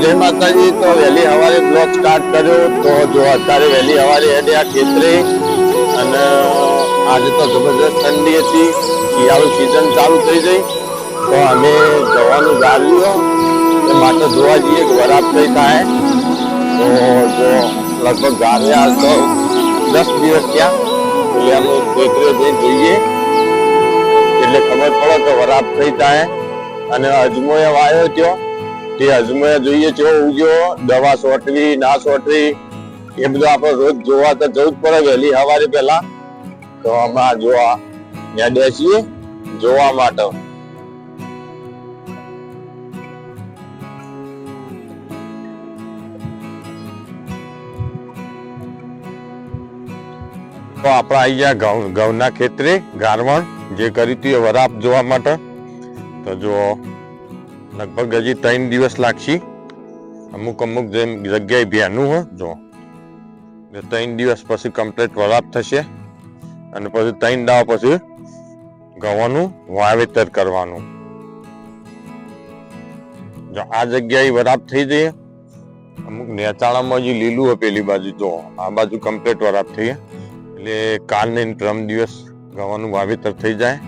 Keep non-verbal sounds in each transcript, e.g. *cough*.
જય માતાજી. તો વહેલી સવારે બ્લોક સ્ટાર્ટ કર્યો. તો જો અત્યારે વહેલી સવારે હેડે આ ખેતરે. અને આજે તો જબરદસ્ત ઠંડી હતી. શિયાળુ સિઝન ચાલુ થઈ ગઈ. તો અમે જવાનું ગાળ્યું એ માટે જોવા જઈએ કે વરાપ થઈ થાય. તો જો લગભગ હાલ તો દસ દિવસ ક્યાં એટલે અમે ખેતરે જઈને જોઈએ. એટલે ખબર પડે કે વરાપ થઈ થાય. અને અજમો એ વાયો થયો. તે અજમે જોઈએ કેવો ઉગ્યો, દવા સોટવી, ના સોટવી, એ બધું આપણે રોજ જોવા તો જવું જ પડે, વહેલી સવારે પહેલા. તો આમાં જોવા ત્યાં બેસીએ, જોવા માટે. તો આપણે આવી ગયા ઘઉં ઘઉંના ખેતરે ગારવણ જે કરી હતી વરાપ જોવા માટે. તો જો લગભગ હજી ત્રણ દિવસ લાગશે. અમુક અમુક જગ્યાએ ભ્યાનું હો, જો. એટલે ત્રણ દિવસ પછી કમ્પ્લીટ વરાપ થશે. અને પછી ત્રણ દાવા પછી ઘઉંનું વાવેતર કરવાનું. જો, આ જગ્યાએ વરાપ થઈ જઈએ. અમુક નેચાળામાં હજી લીલું હોય પેલી બાજુ, જો, આ બાજુ કમ્પ્લીટ વરાપ થઈ એટલે કાલને ત્રણ દિવસ ઘઉંનું વાવેતર થઈ જાય.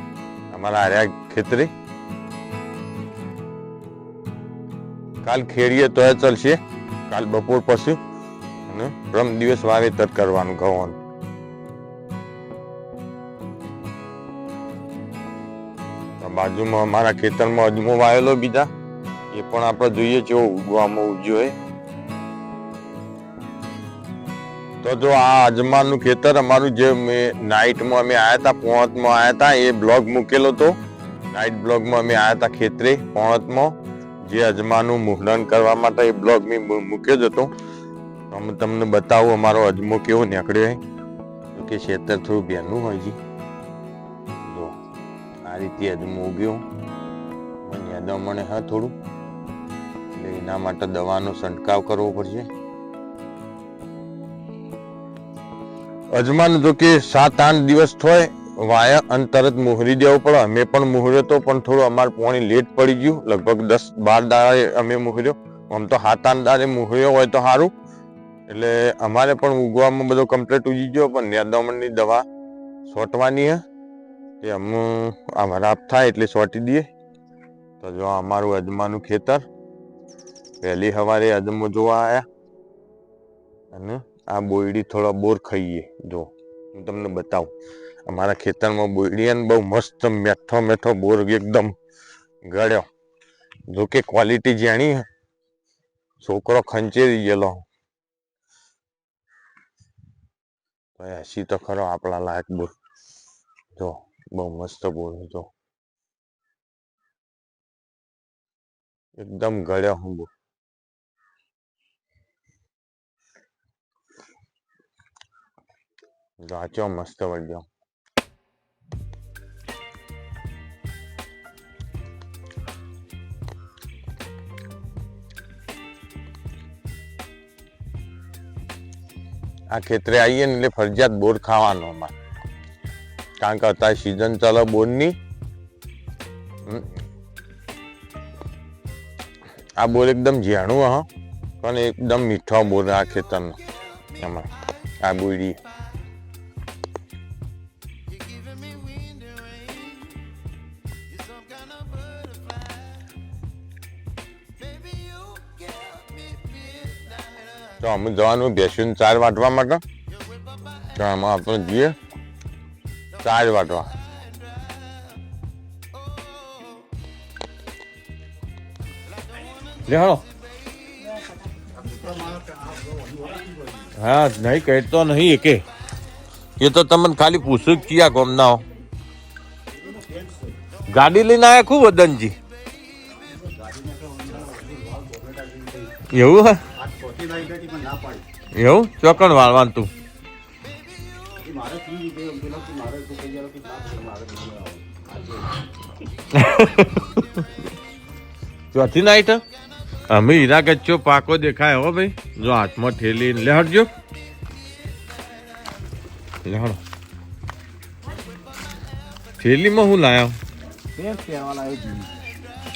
અમારા આર્યા ખેતરે. કાલ ખેડીએ તો ચાલશે. કાલ બપોર પછી અને પ્રમ દિવસ વાવેતર કરવાનું ઘઉં તો બાજુમાં અમારા ખેતરમાં અજમો વાયેલો બીજા. એ પણ આપણે જોઈએ છે ઉગવામાં ઉગ્યો તો જો આ અજમાનું ખેતર અમારું જે મેં નાઇટમાં અમે આવ્યા હતા, પોણતમાં આવ્યા હતા, એ બ્લોગ મૂકેલો હતો નાઇટ બ્લોગમાં અમે આવ્યા હતા ખેતરે, પોણતમાં. જે અજમાનું મુહૂર્તન કરવા માટે એ બ્લોગ મેં, મૂક્યો જ હતો. તો અમે તમને બતાવું, અમારો અજમો કેવો નીકળ્યો હોય કે ખેતર થોડું બેનું હોય છે જો, આ રીતે અજમો ઉગ્યો. મને યાદ હા, થોડું. એટલે એના માટે દવાનો છંટકાવ કરવો પડશે. અજમાનું જો કે સાત, આઠ દિવસ થોય. વાયા અને તરત મોહરી દેવો પડે અમે પણ મોહર્યો તો, પણ થોડું અમારે પાણી લેટ પડી ગયું. લગભગ દસ બાર દાડે અમે મોહર્યો. આમ તો સાત આઠ દાડે મોહર્યો હોય તો સારું એટલે અમારે પણ ઉગવામાં બધો કમ્પ્લીટ ઉગી ગયો, પણ નેદામણની દવા સોટવાની હે. એ અમુ વરાપ થાય એટલે સોટી દઈએ. તો જો અમારું અજમાનું ખેતર. વહેલી સવારે અજમો જોવા આવ્યા અને આ બોયડી થોડા બોર ખાઈએ. જો, હું તમને બતાવું. અમારા ખેતરમાં બોલિયન બહુ મસ્ત મેઠો મેઠો બોર એકદમ ગળ્યો. જો કે ક્વોલિટી જાણી છોકરો ખંચેરી ગયેલો. એસી તો ખરો આપણા લાયક બોર. જો, બહુ મસ્ત બોર જો એકદમ ગળ્યો હું બોર. ગાચો મસ્ત વળ્યો. આ ખેતરે આવીએ ને એટલે ફરજિયાત બોર ખાવાનો અમારે. કારણ કે અત્યારે સિઝન ચાલે બોરની. આ બોર એકદમ ઝીણું હ, પણ એકદમ મીઠો બોર આ ખેતરનો. એમાં આ બોરી. તો અમે જવાનું બેસીને ચાર વાટવા માટે. તો આમાં આપણે જઈએ ચાર વાટવા. લે હાલો. હા, નહીં કહેતો નહીં એકે. એ તો તમને ખાલી પૂછું કિયા ગોમ ના હો? ગાડી લઈને આયા ખૂબ વદનજી. એવું હે? એવું? ચોકણ વાળવાનું તું. *laughs* ચોથી નાઈટ અમે હીરા ગચ્ચો પાકો દેખાય હો ભાઈ. જો હાથમાં ઠેલી લે હટજો. લેહડો થેલીમાં હું લાયો?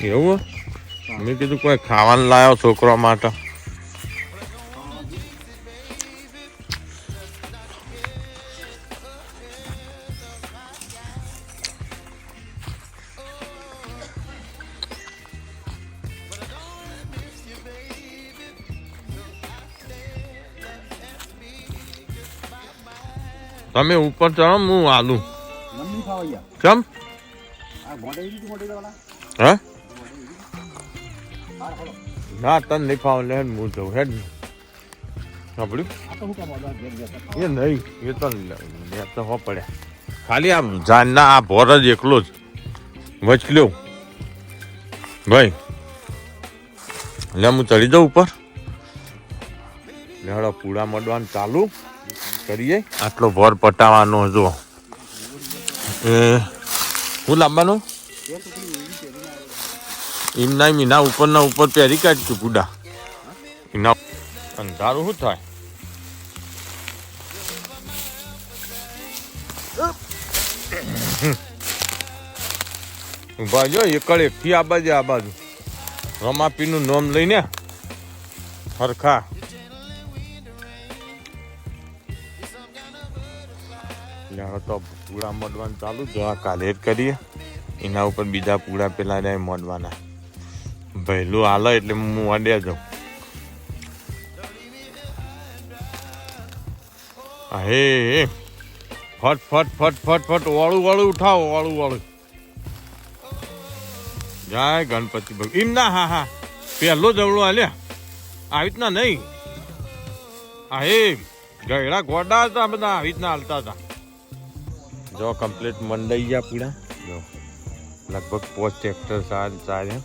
એવું? મેં કીધું કોઈ ખાવાનું લાયો છોકરા માટે. તમે ઉપર ચડો હું આલું. આ વાળા? હે? ના તને નહીં ફાવ લે હું જઉં હેડ સાંભળ્યું? આ કામ એ નહીં એ તો મેં તો હો પડ્યા ખાલી આમ જાનના આ ભોર જ એકલો જ. વચલ્યો ભાઈ લે હું ચડી જાઉં ઉપર. લેડો પૂડા મડવાનું ચાલુ. કરીએ. આટલો ભર પટાવાનો જો. એ, હું લાવવાનું મીના ઉપરના ઉપર પહેરી કાઢશું પૂડા એના અંધારું શું થાય? ઊભા જો એકળ એકથી આ બાજુ આ બાજુ. રમાપીનું નામ લઈને હરખા. લ્યા તો પૂળા મોડવાનું ચાલુ જો આ જ કરીએ, એના ઉપર બીજા પૂડા પેલા જાય મોડવાના વહેલું હાલે એટલે હું અડ્યા જાઉં. હે ફટ ફટ ફટ ફટ ફટ. વાળું વાળું ઉઠાવો વાળું વાળું જય ગણપતિ ભગ એમ ના, હા હા. પહેલો જવડો હાલ્યા આવી રીતના નહીં. હા એ ગયડા ગોડા હતા બધા, આવી રીતના હાલતા હતા. જો કમ્પ્લીટ મંડાઈ ગયા પીડા જો લગભગ પોસ્ટ ટ્રેક્ટર સાર ચાલે.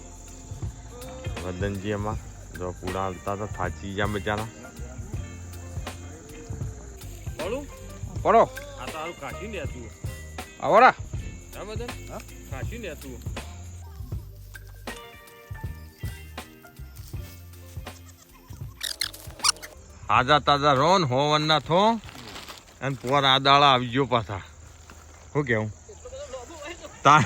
વદનજી એમાં જો પૂરા હાલતા હતા થાચી ગયા બચારા. પડું આ તો હારું કાઢી ને તું આવરા હા બદન હા? કાઢી ને તું તાજા તાજા રોન હોવન ના થો. અને પોર આ દાડા આવી ગયો પાછા. શું કેવું? તા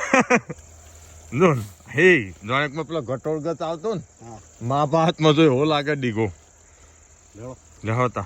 લો ને, હે જોણેકમાં પેલો ઘટોળ ગત આવતો ને હા. મા હાથમાં જો એવો લાગે ડીગો. લેવો લેહો તા.